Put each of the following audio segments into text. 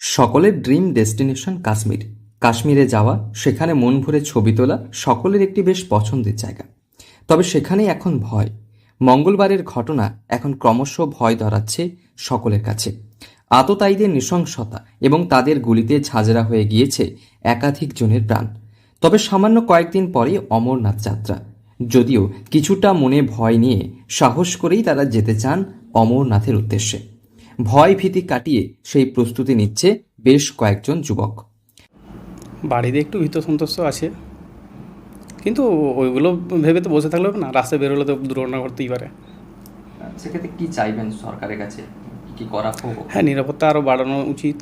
সকলের dream destination Kashmir. কাশ্মীরে যাওয়া, সেখানে মন ভরে ছবি তোলা সকলের একটি বেশ পছন্দের জায়গা। তবে সেখানেই এখন ভয়। মঙ্গলবারের ঘটনা এখন ক্রমশ ভয় ধরাচ্ছে সকলের কাছে। আততায়ীদের নৃশংসতা এবং তাদের গুলিতে ঝাঁঝরা হয়ে গিয়েছে একাধিক জনের প্রাণ। তবে সামান্য কয়েকদিন পরে অমরনাথ যাত্রা। যদিও কিছুটা মনে ভয় নিয়ে সাহস করেই তারা যেতে চান অমরনাথের উদ্দেশ্যে। ভয় ভীতি কাটিয়ে সেই প্রস্তুতি নিচ্ছে বেশ কয়েকজন যুবক। বাড়িতে একটু ভীত সন্তুষ্ট আছে। কিন্তু ওইগুলো ভেবে তো বসে থাকলে হবে না রাস্তায় বেরোলে তো দুর্ঘটনা ঘটতেই পারে। সেক্ষেত্রে কি চাইবেন সরকারের কাছে? কি কি করা হোক? হ্যাঁ নিরাপত্তা আরও বাড়ানো উচিত।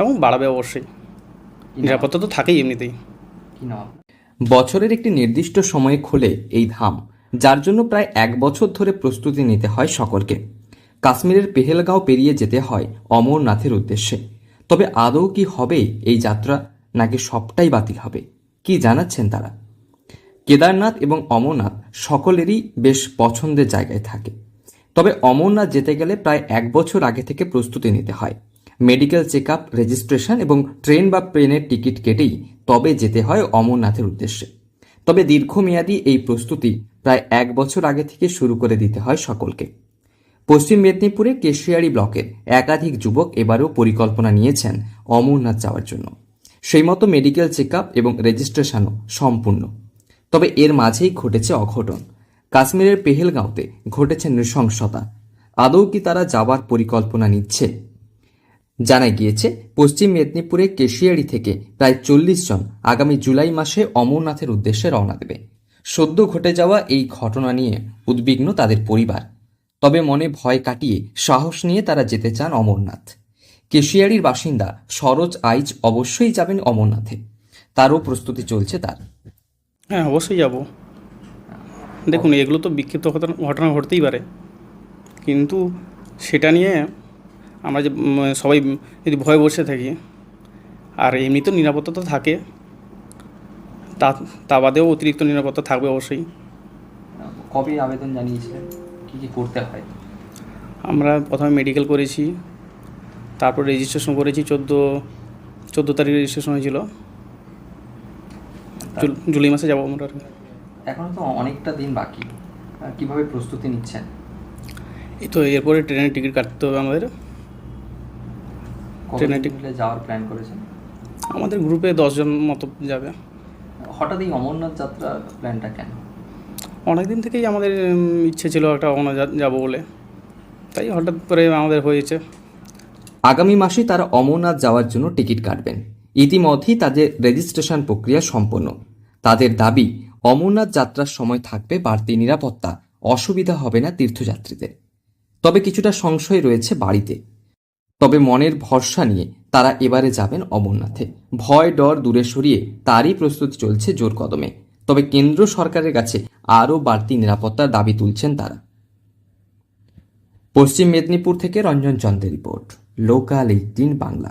এবং বাড়াবে অবশ্যই। নিরাপত্তা তো থাকেই এমনিতেই। বছরের একটি নির্দিষ্ট সময়ে খোলে এই ধাম যার জন্য প্রায় এক বছর ধরে প্রস্তুতি নিতে হয় সকলকে। কাশ্মীরের পেহেলগাঁও পেরিয়ে যেতে হয় অমরনাথের উদ্দেশ্যে। তবে আদৌ কি হবে এই যাত্রা নাকি সবটাই বাতিল হবে, কি জানাচ্ছেন তারা? কেদারনাথ এবং অমরনাথ সকলেরই বেশ পছন্দের জায়গায় থাকে। তবে অমরনাথ যেতে গেলে প্রায় এক বছর আগে থেকে প্রস্তুতি নিতে হয়। মেডিকেল চেক আপ রেজিস্ট্রেশন এবং ট্রেন বা প্লেনের টিকিট কেটেই তবে যেতে হয় অমরনাথের উদ্দেশ্যে। তবে দীর্ঘমেয়াদী এই প্রস্তুতি প্রায় এক বছর আগে থেকে শুরু করে দিতে হয় সকলকে। পশ্চিম মেদিনীপুরে কেশিয়ারি ব্লকের একাধিক যুবক এবারও পরিকল্পনা নিয়েছেন অমরনাথ যাওয়ার জন্য। সেই মতো মেডিকেল চেক এবং রেজিস্ট্রেশনও সম্পূর্ণ। তবে এর মাঝেই ঘটেছে অঘটন। কাশ্মীরের পেহেলগাঁওতে ঘটেছে নৃশংসতা। আদৌ কি তারা যাওয়ার পরিকল্পনা নিচ্ছে? জানা গিয়েছে, পশ্চিম মেদিনীপুরে কেশিয়ারি থেকে প্রায় চল্লিশ জন আগামী জুলাই মাসে অমরনাথের উদ্দেশ্যে রওনা দেবে। সদ্য ঘটে যাওয়া এই ঘটনা নিয়ে উদ্বিগ্ন তাদের পরিবার। তবে মনে ভয় কাটিয়ে সাহস নিয়ে তারা যেতে চান অমরনাথ। কেশিয়ারির বাসিন্দা সরোজ আইচ অবশ্যই যাবেন অমরনাথে। তারও প্রস্তুতি চলছে তার। হ্যাঁ অবশ্যই যাব। দেখুন এগুলো তো বিক্ষিপ্ত ঘটনা ঘটতেই পারে। কিন্তু সেটা নিয়ে আমরা যে সবাই যদি ভয় বসে থাকি আর এমনি তো নিরাপত্তা তো থাকে তা তা বাদেও অতিরিক্ত নিরাপত্তা থাকবে অবশ্যই। কবে আবেদন জানিয়েছিলেন? কি কী করতে হয়? আমরা প্রথমে মেডিকেল করেছি তারপর রেজিস্ট্রেশন করেছি চোদ্দ চোদ্দ তারিখ রেজিস্ট্রেশন হয়েছিল। জুলাই মাসে যাব আমরা। এখনও তো অনেকটা দিন বাকি। কীভাবে প্রস্তুতি নিচ্ছেন? এই তো এরপরে ট্রেনের টিকিট কাটতে হবে আমাদের। ট্রেনের টিকিট যাওয়ার প্ল্যান করেছেন? আমাদের গ্রুপে দশজন মতো যাবে। হঠাৎ এই অমরনাথ যাত্রার প্ল্যানটা কেন? অনেক দিন থেকেই আমাদের ইচ্ছে ছিল একটা যা- যাব বলে। তাই হঠাৎ করে আমাদের হয়েছে। আগামী মাসে তারা অমরনাথ যাওয়ার জন্য টিকিট কাটবেন। ইতিমধ্যেই তাদের রেজিস্ট্রেশন প্রক্রিয়া সম্পন্ন। তাদের দাবি, অমরনাথ যাত্রার সময় থাকবে বাড়তি নিরাপত্তা। অসুবিধা হবে না তীর্থযাত্রীদের। তবে কিছুটা সংশয় রয়েছে বাড়িতে। তবে মনের ভরসা নিয়ে তারা এবারে যাবেন অমরনাথে। ভয় ডর দূরে সরিয়ে তারই প্রস্তুতি চলছে জোর কদমে তবে কেন্দ্র সরকারের কাছে আরও বাড়তি নিরাপত্তার দাবি তুলছেন তারা। পশ্চিম মেদিনীপুর থেকে রঞ্জন চন্দ্রের রিপোর্ট, লোকাল এইটিন বাংলা।